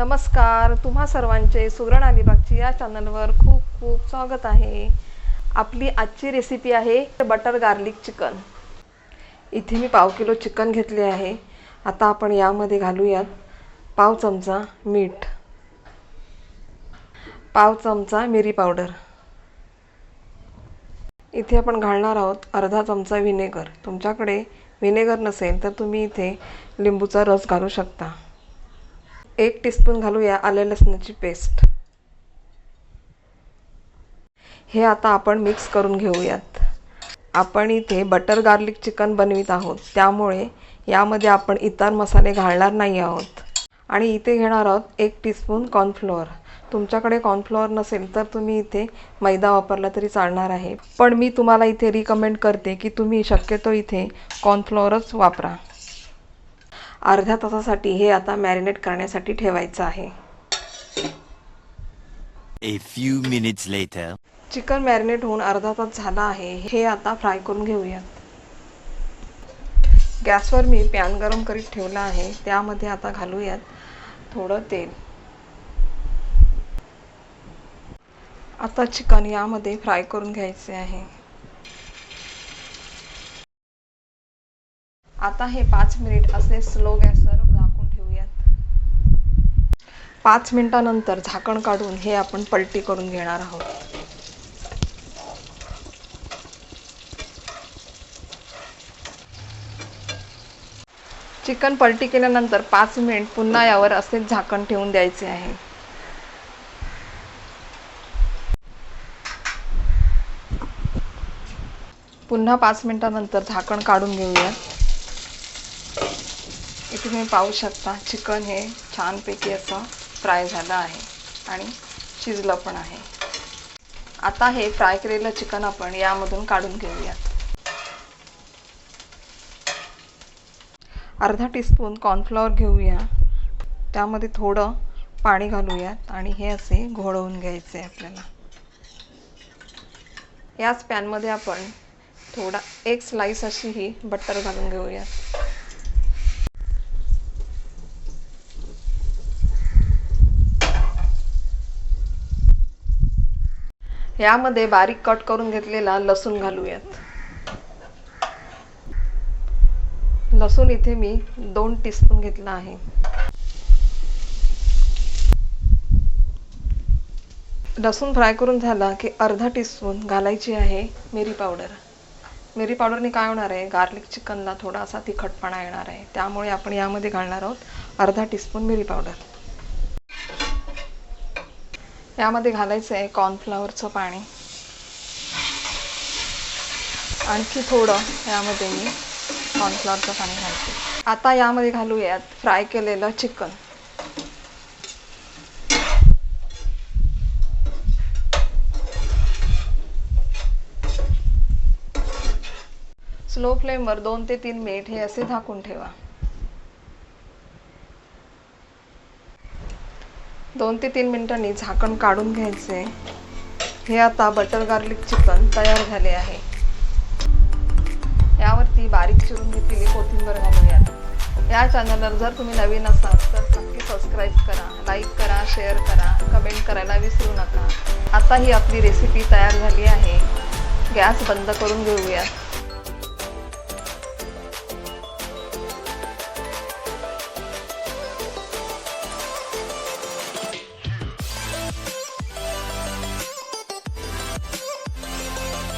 नमस्कार. तुम्हा सर्वांचे सुगरण अलिबागची या चॅनलवर खूप खूप स्वागत आहे. आपली आजची रेसिपी आहे बटर गार्लिक चिकन इथे मी पाव किलो चिकन घेतले आहे. आता आपण यामध्ये घालूयात पाव चमचा मीठ. पाव चमचा मिरी पावडर इथे आपण घालणार आहोत अर्धा चमचा व्हिनेगर तुमच्याकडे व्हिनेगर नसेल तर तुम्ही इथे लिंबूचा रस घालू शकता. एक टीस्पून घालूया आले लसणाची पेस्ट हे आता आपण मिक्स करून घेऊयात. आपण इथे बटर गार्लिक चिकन बनवित आहोत. त्यामुळे यामध्ये आपण इतर मसाले घालणार नाही आहोत. आणि इथे घेणार आहोत एक टीस्पून कॉर्नफ्लोअर तुमच्याकडे कॉर्नफ्लोअर नसेल तर तुम्ही इथे मैदा वापरला तरी चालणार आहे. पण मी तुम्हाला इथे रिकमेंड करते की तुम्ही शक्यतो इथे कॉर्नफ्लोअरच वापरा. अर्ध्या तासासाठी हे आता मॅरिनेट करण्यासाठी ठेवायचं आहे. A few minutes later. Chicken marinate होऊन अर्धा तास झाला आहे. हे आता फ्राय करून घेऊयात. गॅसवर मी पॅन गरम करीत ठेवला आहे. त्यामध्ये आता घालूयात थोडं तेल. आता चिकन यामध्ये फ्राय करून घ्यायचे आहे. आता हे पाच मिनिट असे स्लो गॅसवर झाकून ठेवूयात. पाच मिनिटानंतर झाकण काढून हे आपण पलटी करून घेणार आहोत. चिकन पलटी केल्यानंतर पाच मिनिट पुन्हा यावर असेच झाकण ठेवून द्यायचे आहे. पुन्हा पाच मिनिटानंतर झाकण काढून घेऊया. तुम्ही पाहू शकता चिकन हे छानपैकी असं फ्राय झालं आहे आणि शिजलं पण आहे. आता हे फ्राय केलेलं चिकन आपण यामधून काढून घेऊयात. अर्धा टीस्पून कॉर्नफ्लॉवर घेऊया. त्यामध्ये थोडं पाणी घालूयात आणि हे असे घोळवून घ्यायचे आहे आपल्याला. याच पॅनमध्ये आपण थोडा एक स्लाईस अशी ही बटर घालून घेऊयात. यामध्ये बारीक कट करून घेतलेला लसूण घालूयात. लसूण इथे मी दोन टीस्पून घेतला आहे. लसूण फ्राय करून झाला की अर्धा टीस्पून घालायची आहे मिरी पावडर मिरी पावडरने काय होणार आहे? गार्लिक चिकनला थोडासा तिखटपणा येणार आहे. त्यामुळे आपण यामध्ये घालणार आहोत अर्धा टीस्पून मिरी पावडर यामध्ये घालायचं आहे कॉर्नफ्लॉवरचं पाणी. आणखी थोडं यामध्ये मी कॉर्नफ्लॉवरचं पाणी घालते. आता यामध्ये घालूयात फ्राय केलेलं चिकन स्लो फ्लेमवर दोन ते तीन मिनिट हे असे झाकून ठेवा. दोन ते तीन मिनिटांनी झाकण काढून घ्यायचे. हे आता बटर गार्लिक चिकन तयार झाले आहे. यावरती बारीक चिरून घेतलेली कोथिंबीर घालूयात. या चॅनलवर जर तुम्ही नवीन असाल तर नक्की सबस्क्राईब करा लाईक करा शेअर करा कमेंट करायला विसरू नका. आता ही आपली रेसिपी तयार झाली आहे. गॅस बंद करून घेऊयात.